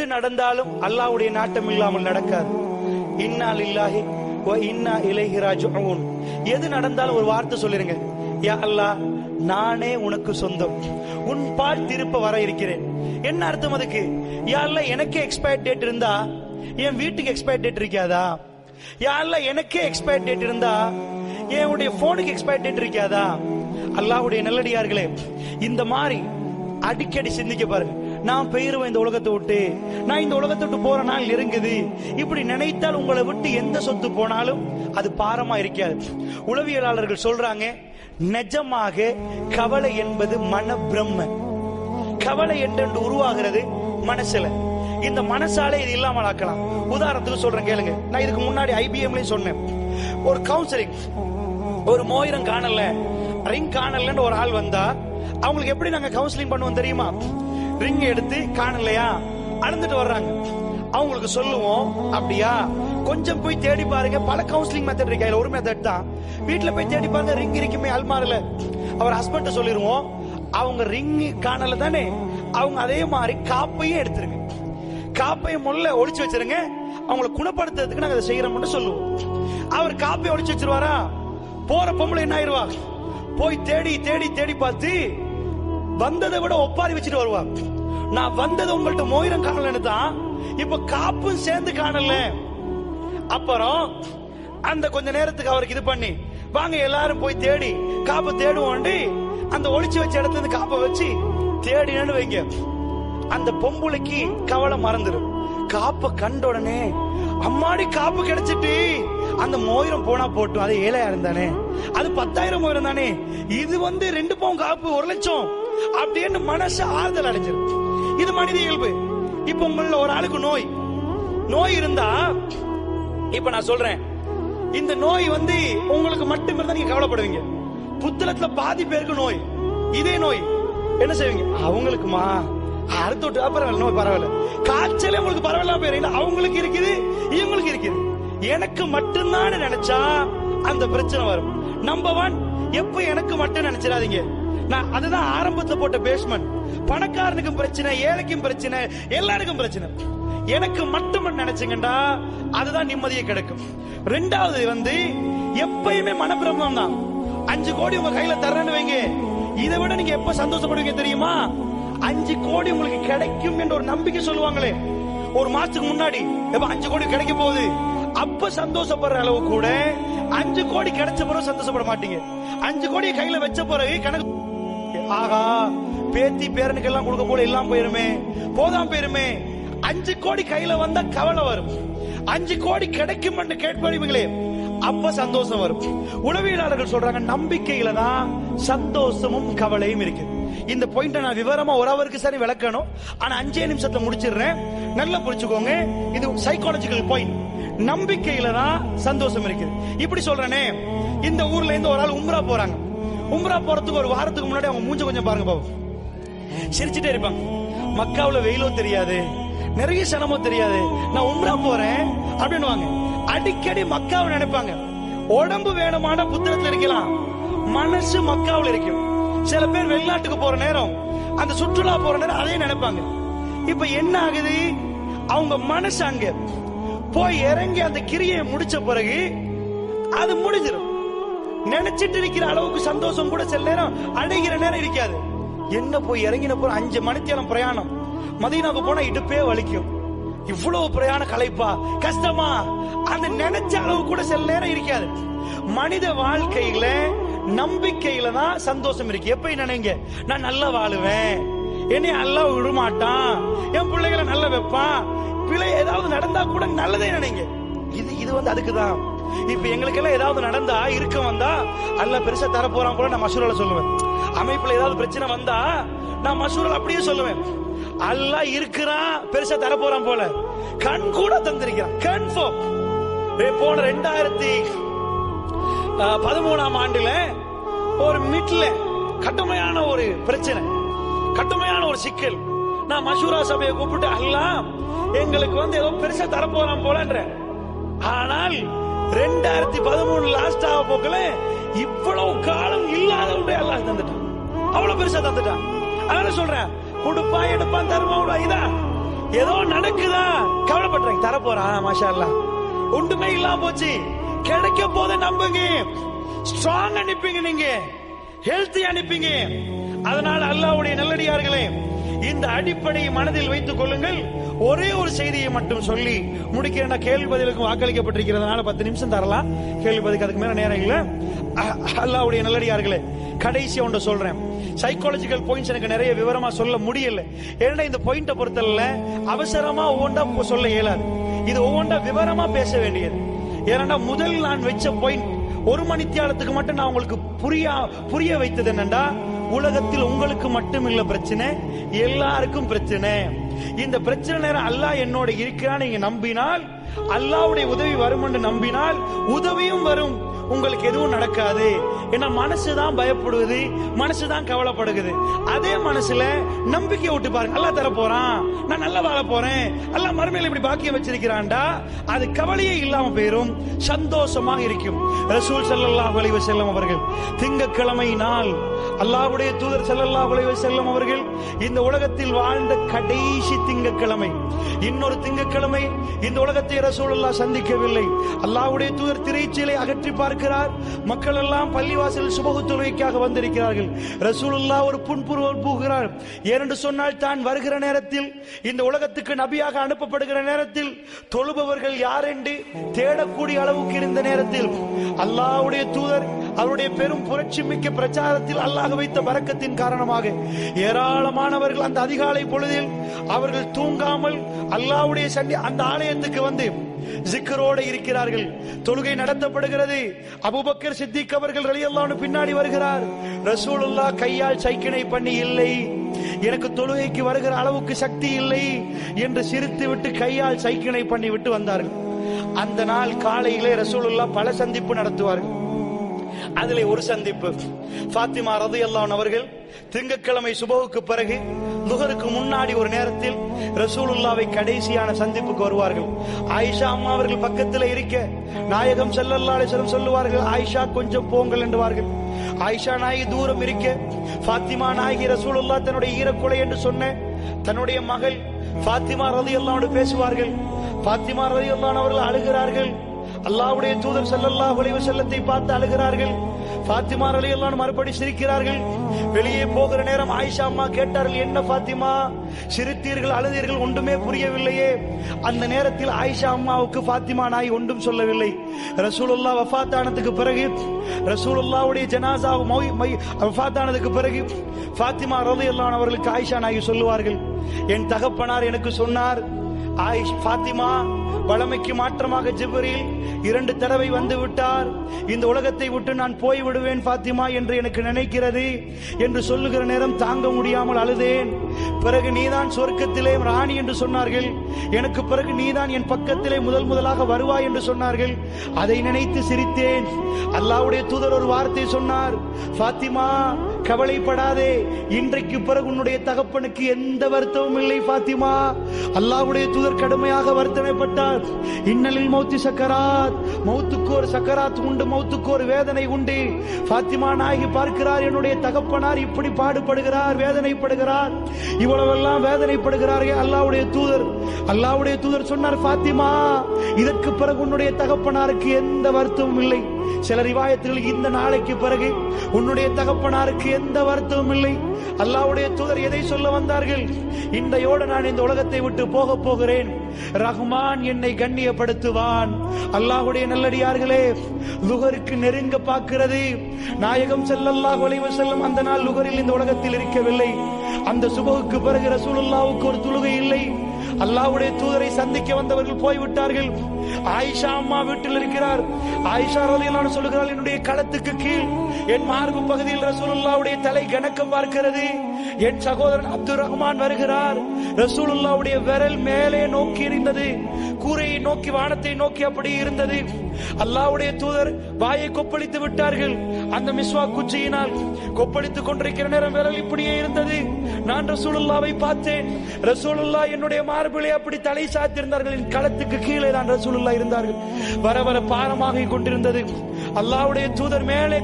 எது நடந்தாலும் அல்லாவுடைய நாட்டம் இல்லாமல் நடக்காது. இன்னால் இல்லாஹி இன்னா இலைஹி எது நடந்தாலும் ஒரு வார்த்தை சொல்லிருங்க. யா அல்லாஹ் நானே உனக்கு சொந்தம். உன் பால் திருப்ப வர இருக்கிறேன். என்ன அர்த்தம் அதுக்கு? யா அல்ல எனக்கே எக்ஸ்பயர் டேட் இருந்தா என் வீட்டுக்கு எக்ஸ்பயர் டேட் இருக்காதா? யா அல்ல எனக்கே எக்ஸ்பயர் டேட் இருந்தா என்னுடைய போனுக்கு எக்ஸ்பயர் டேட் இருக்காதா? அல்லாஹ்வுடைய நல்லடியார்களே இந்த மாதிரி அடிக்கடி சிந்திக்க பாருங்க. நான் பெயருவேன் இந்த உலகத்தை விட்டு. நான் இந்த உலகத்தை விட்டு போற நாள் நெருங்குது. இப்படி நினைத்தால் உங்களை விட்டு எந்த சொத்து போனாலும் அது பாரமா இருக்காது. உளவியலாளர்கள் சொல்றாங்க நிஜமாக கவலை என்பது மன பிரம்ம கவலை என்று உருவாகிறது மனசுல. இந்த மனசாலே இது இல்லாமல் ஆக்கலாம். உதாரணத்துக்கு சொல்றேன் கேளுங்க. நான் இதுக்கு முன்னாடி ஐபிஎம்லயும் சொன்னேன். ஒரு கவுன்சிலிங் ஒரு மோயிரம் காணல. ரிங் காணலன்னு ஒரு ஆள் வந்தா அவங்களுக்கு எப்படி நாங்க கவுன்சிலிங் பண்ணுவோம் தெரியுமா? ரிங் எடுத்து காணலையா? அழுந்துட்டு வர்றாங்க. அவங்களுக்கு சொல்லுவோம் அப்படியா? கொஞ்சம் போய் தேடி பாருங்க பல கவுன்சிலிங் மெத்தட் இருக்கு. அதுல ஒரு மெத்தட் தான். வீட்டுல போய் தேடி பாருங்க ரிங் இருக்குமே அல்மாரில அவர் ஹஸ்பண்ட் சொல்லிருவோம் அவங்க ரிங் காணல தானே? அவங்க அதே மாதிரி காப்பையும் எடுத்துருங்க. காப்பையும் முள்ள ஒழிச்சு வச்சிருங்க. அவங்களை குணப்படுத்துறதுக்கு நாங்க அதை செய்யறோம்னு சொல்லுவோம். அவர் காப்பையை ஒழிச்சு வச்சிருவாரா? போற பொம்பளை என்ன ஆயிருவா? போய் தேடி தேடி தேடி பார்த்து வந்ததை விட ஒப்பாரி வச்சுட்டு வருவா நான் வந்தது உங்கள்ட்ட மோயிரம் காணலன்னு தான் இப்ப காப்பும் சேர்ந்து காணல. அப்புறம் அந்த கொஞ்ச நேரத்துக்கு அவருக்கு இது பண்ணி வாங்க எல்லாரும் போய் தேடி காப்பை தேடுவோண்டி அந்த ஒளிச்சு வச்ச இடத்துல இருந்து காப்பை வச்சு தேடினு வைங்க. அந்த பொம்புளைக்கு கவலை மறந்துடும் காப்ப கண்ட உடனே அம்மாடி காப்பு கிடைச்சிட்டு அந்த மோயிரம் போனா போட்டும் அது ஏழையா இருந்தானே அது பத்தாயிரம் மோயிரம் தானே? இது வந்து ரெண்டு பவுன் காப்பு ஒரு லட்சம். அப்படின்னு மனசு ஆறுதல் அடைஞ்சிரும். இது மனித இயல்பு. இப்ப உங்கள ஒரு ஆளுக்கு நோய். நோய் இருந்தா இப்ப நான் சொல்றேன். இந்த நோய் வந்து உங்களுக்கு மட்டும் இருந்தா நீங்க கவலைப்படுவீங்க. புத்தளத்துல பாதி பேருக்கு நோய். இதே நோய். என்ன செய்வீங்க? அவங்களுக்குமா? அறுத்து விட்டு பரவாயில்ல நோய் பரவாயில்ல. காய்ச்சல் உங்களுக்கு பரவாயில்ல போயிருங்க அவங்களுக்கு இருக்குது இவங்களுக்கு இருக்குது. எனக்கு மட்டும்தான் நினைச்சா அந்த பிரச்சனை வரும். நம்பர் ஒன் எப்ப எனக்கு மட்டும் நினைச்சிடாதீங்க. நான் அதுதான் ஆரம்பத்துல போட்ட பேஸ்மெண்ட் பணக்காரனுக்கும் பிரச்சனை ஏழைக்கும் பிரச்சனை எல்லாருக்கும் பிரச்சனை. எனக்கு மட்டும் நினைச்சீங்கடா அதுதான் நிம்மதியை கிடைக்கும். ரெண்டாவது வந்து எப்பயுமே மனப்பிரமம் தான். அஞ்சு கோடி உங்க கையில தர்றேன்னு வைங்க. இதை விட நீங்க எப்ப சந்தோஷப்படுவீங்க தெரியுமா? அஞ்சு கோடி உங்களுக்கு கிடைக்கும் என்ற ஒரு நம்பிக்கை சொல்லுவாங்களே. ஒரு மாசத்துக்கு முன்னாடி எப்ப அஞ்சு கோடி கிடைக்க போகுது. அப்ப சந்தோஷப்படுற அளவு கூட அஞ்சு கோடி கிடைச்ச பிறகு சந்தோஷப்பட மாட்டீங்க. அஞ்சு கோடி கையில வச்ச பிறகு கணக்கு ஆகா பேத்தி பேரனுக்கு எல்லாம் கொடுக்க போல எல்லாம் போயிருமே போதாம் போயிருமே. அஞ்சு கோடி கையில வந்தா கவலை வரும். அஞ்சு கோடி கிடைக்கும் என்று கேட்பீங்களே அப்ப சந்தோஷம் வரும். உளவியலாளர்கள் சொல்றாங்க நம்பிக்கையில தான் சந்தோஷமும் கவலையும் இருக்குது இந்த பாயிண்ட நான் விவரமா ஒரு அவருக்கு சரி விளக்கணும். ஆனா அஞ்சே நிமிஷத்துல முடிச்சிடுறேன். நல்லா புரிச்சுக்கோங்க இது சைக்காலஜிக்கல் பாயிண்ட் நம்பிக்கையில தான் சந்தோஷம் இருக்கு இப்படி சொல்றேனே இந்த ஊர்ல இருந்து ஒரு ஆள் உம்ரா போறாங்க. உம்ரா போறதுக்கு ஒரு வாரத்துக்கு முன்னாடி அவங்க மூஞ்ச கொஞ்சம் பாருங்க பாபு. சிரிச்சுட்டே இருப்பாங்க. மக்காவுல வெயிலோ தெரியாது. நிறைய சனமோ தெரியாது. நான் உம்ரா போறேன் அப்படின்னு அடிக்கடி மக்காவை நினைப்பாங்க. உடம்பு வேணுமான புத்தகத்துல இருக்கலாம். மனசு மக்காவுல இருக்கும். சில பேர் வெளிநாட்டுக்கு போற நேரம் அந்த சுற்றுலா போற நேரம் அதே நினைப்பாங்க. இப்ப என்ன ஆகுது? அவங்க மனசு அங்க போய் இறங்கி அந்த கிரியை முடிச்ச பிறகு அது முடிஞ்சிடும் நினைச்சிட்டு இருக்கிற அளவுக்கு சந்தோஷம் கூட சில நேரம் அடைகிற நேரம் இருக்காது. என்ன போய் இறங்கின போற அஞ்சு மணித்தேரம் பிரயாணம். மதியனாவுக்கு போனா இடுப்பே வலிக்கும். இவ்வளவு பிரயாண கலைப்பா. கஷ்டமா? அந்த நினைச்ச அளவு கூட சில நேரம் இருக்காது. மனித வாழ்க்கையில நம்பிக்கையில தான் சந்தோஷம் இருக்கு. எப்ப நினைங்க? நான் நல்லா வாழுவேன். என்னை நல்லா விடமாட்டான். என் பிள்ளைகளை நல்ல வைப்பான். பிள்ளை ஏதாவது நடந்தா கூட நல்லதே நினைங்க. இது இது வந்து அதுக்கு தான் இப்ப எங்களுக்கு எல்லாம் ஏதாவது நடந்தா இருக்க வந்தா அல்ல பெருசா தர போறான் போல நான் மசூரால சொல்லுவேன். அமைப்புல ஏதாவது பிரச்சனை வந்தா நான் மசூரால் அப்படியே சொல்லுவேன். அல்ல இருக்கிறான் பெருசா தர போறான் போல. கண் கூட தந்திருக்கிறான். கன்ஃபார்ம் போன ரெண்டாயிரத்தி பதிமூணாம் ஆண்டுல ஒரு மிட்ல கடுமையான ஒரு பிரச்சனை கடுமையான ஒரு சிக்கல். நான் மசூரா சபையை கூப்பிட்டு அல்லாம் எங்களுக்கு வந்து ஏதோ பெருசா தர போலன்ற ஆனால் ரெண்டாயிரத்தி பதிமூணு லாஸ்ட் ஆக போக்கல இவ்வளவு காலம் இல்லாத அல்லாஹ் தந்துட்டான். அவ்வளவு பெருசா தந்துட்டான். அதனால சொல்றேன் கொடுப்பா எடுப்பான் தருமா இதா? ஏதோ நடக்குதா? கவலைப்படுறேன். தர போறான் மாஷா அல்லாஹ். ஒன்றுமே இல்லாம போச்சு. கிடைக்க போத நம்புங்க. ஸ்ட்ராங் அனுப்பிங்க நீங்க. ஹெல்த்தி அனுப்பிங்க அதனால் அல்லாவுடைய நல்லடியார்களே இந்த அடிப்படையை மனதில் வைத்துக் கொள்ளுங்கள். ஒரே ஒரு செய்தியை மட்டும் சொல்லி முடிக்கிற கேள்வி பதிலுக்கு வாக்களிக்கப்பட்டிருக்கிறதுனால பத்து நிமிஷம் தரலாம். கேள்வி பதிலுக்கு அதுக்கு மேல நேரம் இல்ல. அஹ், நல்லடியார்களே கடைசி ஒன்று சொல்றேன். சைக்காலஜிக்கல் பாயிண்ட்ஸ் எனக்கு நிறைய விவரமா சொல்ல முடியல. ஏன்னா இந்த பாயிண்ட பொறுத்தல அவசரமா ஒவ்வொன்றா சொல்ல இயலாது. இது ஒவ்வொன்றா விவரமா பேச வேண்டியது. ஏன்னா முதல் நான் வச்ச பாயிண்ட் ஒரு மணி தியாலத்துக்கு மட்டும் நான் உங்களுக்கு புரிய புரிய வைத்தது என்னண்டா? உலகத்தில் உங்களுக்கு மட்டும் இல்ல பிரச்சனை எல்லாருக்கும் பிரச்சனை. இந்த பிரச்சனை நேரம் அல்லாஹ் என்னோட இருக்கிறான்னு நீங்க நம்பினால் அல்லாஹ்வுடைய உதவி வரும் என்று நம்பினால் உதவியும் வரும். உங்களுக்கு எதுவும் நடக்காது. ஏன்னா மனசுதான் பயப்படுவது மனசுதான் கவலைப்படுகிறது அதே மனசுல நம்பிக்கை விட்டு பாருங்க. நல்லா தர போறான். நான் நல்லா வாழ போறேன். எல்லாம் மறுமையில இப்படி பாக்கியம் வச்சிருக்கிறான்டா. அது கவலையே இல்லாம போயிரும். சந்தோஷமாக இருக்கும். ரசூல் ஸல்லல்லாஹு அலைஹி செல்லும் அவர்கள் திங்கட்கிழமை நாள் அல்லாஹ்வுடைய தூதர் செல்லல்லா அலைஹி செல்லும் அவர்கள் இந்த உலகத்தில் வாழ்ந்த கடைசி திங்கட்கிழமை இன்னொரு திங்கட்கிழமை இந்த உலகத்தை ரசூல் சந்திக்கவில்லை. அல்லாவுடைய தூதர் திரைச்சீலை அகற்றி பார்க்கிறார் மக்கள் எல்லாம் பள்ளிவாசல் சுபகு தொழுகைக்காக வந்திருக்கிறார்கள். ரசூலுல்லா ஒரு புன்புருவல் பூகிறார். ஏனென்று சொன்னால் தான் வருகிற நேரத்தில் இந்த உலகத்துக்கு நபியாக அனுப்பப்படுகிற நேரத்தில் தொழுபவர்கள் யார் என்று தேடக்கூடிய அளவுக்கு இருந்த நேரத்தில் அல்லாவுடைய தூதர் அவருடைய பெரும் புரட்சி மிக்க பிரச்சாரத்தில் அல்லாஹ் வைத்த வரக்கத்தின் காரணமாக ஏராளமானவர்கள் அந்த அதிகாலை பொழுதில் அவர்கள் தூங்காமல் அல்லாவுடைய சண்டை அந்த ஆலயத்துக்கு வந்து ஜிக்கரோடு இருக்கிறார்கள். தொழுகை நடத்தப்படுகிறது. அபூபக்கர் சித்திக் அவர்கள் ரலியல்லாஹு பின்னாடி வருகிறார். ரசூலுல்லாஹ் கையால் சைக்கினை பண்ணி இல்லை. எனக்கு தொழுகைக்கு வருகிற அளவுக்கு சக்தி இல்லை என்று சிரித்து விட்டு கையால் சைக்கினை பண்ணி விட்டு வந்தார்கள். அந்த நாள் காலையிலே ரசூலுல்லாஹ் பல சந்திப்பு நடத்துவார்கள். அதிலே ஒரு சந்திப்பு. ஃபாத்திமா ரதியல்லான் அவர்கள் திங்கட்கிழமை சுபகுக்கு பிறகு லுகருக்கு முன்னாடி ஒரு நேரத்தில் ரசூலுல்லாவை கடைசியான சந்திப்புக்கு வருவார்கள். ஆயிஷா அம்மா அவர்கள் பக்கத்தில் இருக்க நாயகம் செல்லல்லா அலைஹி சொல்லுவார்கள் ஆயிஷா கொஞ்சம் போங்கள் என்றுவார்கள். ஆயிஷா நாயகி தூரம் இருக்க ஃபாத்திமா நாயகி ரசூலுல்லா தன்னுடைய ஈரக்குலை என்று சொன்ன தன்னுடைய மகள் ஃபாத்திமா அல்லாவோடு பேசுவார்கள். ஃபாத்திமா அல்லான் அவர்கள் அழுகிறார்கள். அல்லாஹ்வுடைய தூதர் செல்லல்லா அலைஹி செல்லத்தை பார்த்து அழுகிறார்கள். ஃபாத்திமா எல்லாம் மறுபடி சிரிக்கிறார்கள் வெளியே போகிற நேரம் ஆயிஷா அம்மா கேட்டார்கள் என்ன ஃபாத்திமா? சிரித்தீர்கள் அழுதீர்கள் ஒன்றுமே புரியவில்லையே. அந்த நேரத்தில் ஆயிஷா அம்மாவுக்கு ஃபாத்திமா நாய் ஒன்றும் சொல்லவில்லை. ரசூலுல்லா வஃபாத் பிறகு ரசூலுல்லாவுடைய ஜனாசா மௌ- மை- பாத்திமா ஆனதுக்கு பிறகு ஃபாத்திமா அவர்களுக்கு ஆயிஷா நாயகி சொல்லுவார்கள் என் தகப்பனார் எனக்கு சொன்னார் ஆயிஷ் ஃபாத்திமா வளமைக்கு மாற்றமாக ஜிப்ரீல் இரண்டு தடவை வந்து விட்டார். இந்த உலகத்தை விட்டு நான் போய் விடுவேன் பாத்திமா என்று எனக்கு நினைக்கிறது. என்று சொல்லுகிற நேரம் தாங்க முடியாமல் அழுதேன். பிறகு நீதான் சொர்க்கத்திலே ராணி என்று சொன்னார்கள். எனக்கு பிறகு நீதான் என் பக்கத்திலே முதல் முதலாக வருவாய் என்று சொன்னார்கள். அதை நினைத்து சிரித்தேன். அல்லாவுடைய தூதர் ஒரு வார்த்தை சொன்னார். பாத்திமா கவலைப்படாதே. இன்றைக்கு பிறகு உன்னுடைய தகப்பனுக்கு எந்த வருத்தமும் இல்லை பாத்திமா அல்லாஹ்வுடைய தூதர் கடுமையாக வர்த்தனைப்பட்டார் இன்னலில் மௌத்தி சக்கராத். மௌத்துக்கு ஒரு சக்கராத் உண்டு மௌத்துக்கு ஒரு வேதனை உண்டு. பாத்திமா நாயகி பார்க்கிறார் என்னுடைய தகப்பனார் இப்படி பாடுபடுகிறார் வேதனைப்படுகிறார். இவ்வளவெல்லாம் வேதனைப்படுகிறார்கள் அல்லாவுடைய தூதர். அல்லாவுடைய தூதர் சொன்னார் ஃபாத்திமா இதற்கு பிறகு உன்னுடைய தகப்பனாருக்கு எந்த வருத்தமும் இல்லை. சில ரிவாயத்தில் இந்த நாளைக்கு பிறகு உன்னுடைய தகப்பனாருக்கு எந்த வருத்தமும் இல்லை. அல்லாவுடைய தூதர் எதை சொல்ல வந்தார்கள்? இன்றையோடு நான் இந்த உலகத்தை விட்டு போக போகிறேன். ரஹ்மான் என்னை கண்ணியப்படுத்துவான். அல்லாஹ்வுடைய நல்லடியார்களே லுகருக்கு நெருங்க பார்க்கிறது. நாயகம் ஸல்லல்லாஹு அலைஹி செல்லும் அந்த நாள் லுகரில் இந்த உலகத்தில் இருக்கவில்லை. அந்த சுபகுக்கு பிறகு ரசூலுல்லாவுக்கு ஒரு தொழுகை இல்லை. அல்லாஹ்வுடைய தூதரை சந்திக்க வந்தவர்கள் போய்விட்டார்கள். ஆயிஷா அம்மா வீட்டில் இருக்கிறார். ஆயிஷா ரலியல்லாஹு சொல்லுகிறாள் என்னுடைய களத்துக்கு கீழ் என் மார்பு பகுதியில் ரசூலுல்லாவுடைய தலை கணக்கம் பார்க்கிறது. என் சகோதரன் அப்துல் ரஹ்மான் வருகிறார். ரசூலுல்லாவுடைய விரல் மேலே நோக்கி இருந்தது கூரையை நோக்கி வானத்தை நோக்கி அப்படி இருந்தது. அல்லாஹ்வுடைய தூதர் வாயை கொப்பளித்து விட்டார்கள். அந்த மிஸ்வா குச்சியினால் கொப்பளித்துக் கொண்டிருக்கிற நேரம் விரல் இப்படியே இருந்தது. நான் ரசூலுல்லாவை பார்த்தேன். ரசூலுல்லா என்னுடைய மார்பிலே அப்படி தலை சாத்திருந்தார்கள் என் களத்துக்கு கீழே நான் ரசூல் இருந்தார்கள். வர வர பாரமாக கொண்டிருந்தது. அல்லாஹ்வுடைய தூதர் மேலே